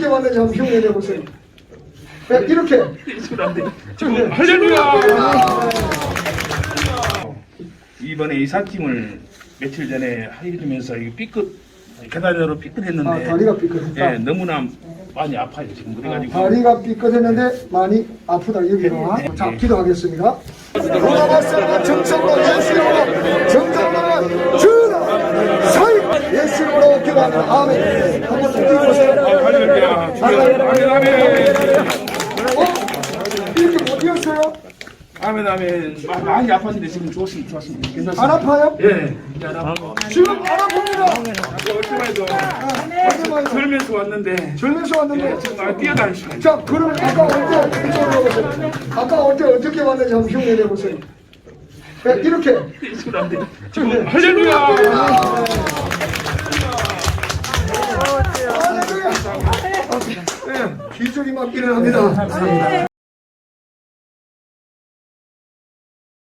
어떻게 왔는지 한번 흉내 내 보세요. 네, 이렇게. 지금 할렐루야! 이번에 이사팀을 며칠 전에 하게 되면서 이 삐끗 계단으로 삐끗했는데 아, 다리가 삐끗했다. 예, 너무나 많이 아파요 지금 그래가지고 다리가 삐끗했는데 많이 아프다 여기가. 자, 기도하겠습니다. 로마바스와 정성과 예수로 정성과 주라 사이 예수로 기도합니다. 아멘. 한번 기 주여 아멘. 아멘 어? 이렇게 못 이었어요? 아멘 아멘. 마- 많이 아팠는데 지금 좋습니다. 좋습니다. 괜찮습니다. 안 아파요? 예 이제 안 아파요. 지금 안 아픕니다. 어쩌면도 하지만 설면서 왔는데. 절면서 왔는데? 지금 막 뛰어다니시고 자, 그럼 아까 언제 이쪽으로 오세요. 아까 언제 어떻게 왔는지 한번 흉내 내보세요. 네, 이렇게. 지금 할렐루야 할렐루야. 네, 기적이 맞기를 합니다.